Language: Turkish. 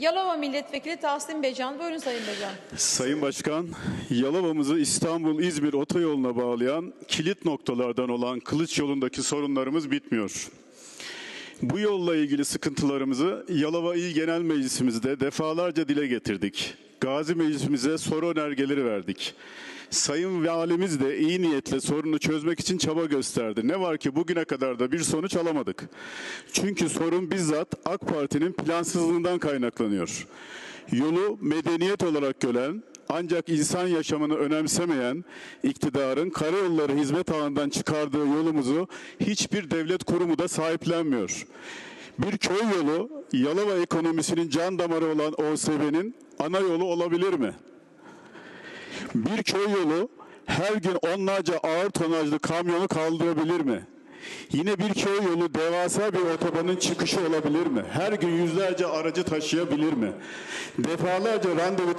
Yalova Milletvekili Tahsin Becan. Buyurun Sayın Becan. Sayın Başkan, Yalova'mızı İstanbul-İzmir otoyoluna bağlayan kilit noktalardan olan Kılıç yolundaki sorunlarımız bitmiyor. Bu yolla ilgili sıkıntılarımızı Yalova İl Genel Meclisimizde defalarca dile getirdik. Gazi Meclisimize soru önergeleri verdik. Sayın Valimiz de iyi niyetle sorunu çözmek için çaba gösterdi. Ne var ki bugüne kadar da bir sonuç alamadık. Çünkü sorun bizzat AK Parti'nin plansızlığından kaynaklanıyor. Yolu medeniyet olarak gören ancak insan yaşamını önemsemeyen iktidarın karayolları hizmet ağından çıkardığı yolumuzu hiçbir devlet kurumu da sahiplenmiyor. Bir köy yolu Yalova ekonomisinin can damarı olan OSB'nin ana yolu olabilir mi? Bir köy yolu her gün onlarca ağır tonajlı kamyonu kaldırabilir mi? Yine bir köy yolu devasa bir otobanın çıkışı olabilir mi? Her gün yüzlerce aracı taşıyabilir mi? Defalarca randevu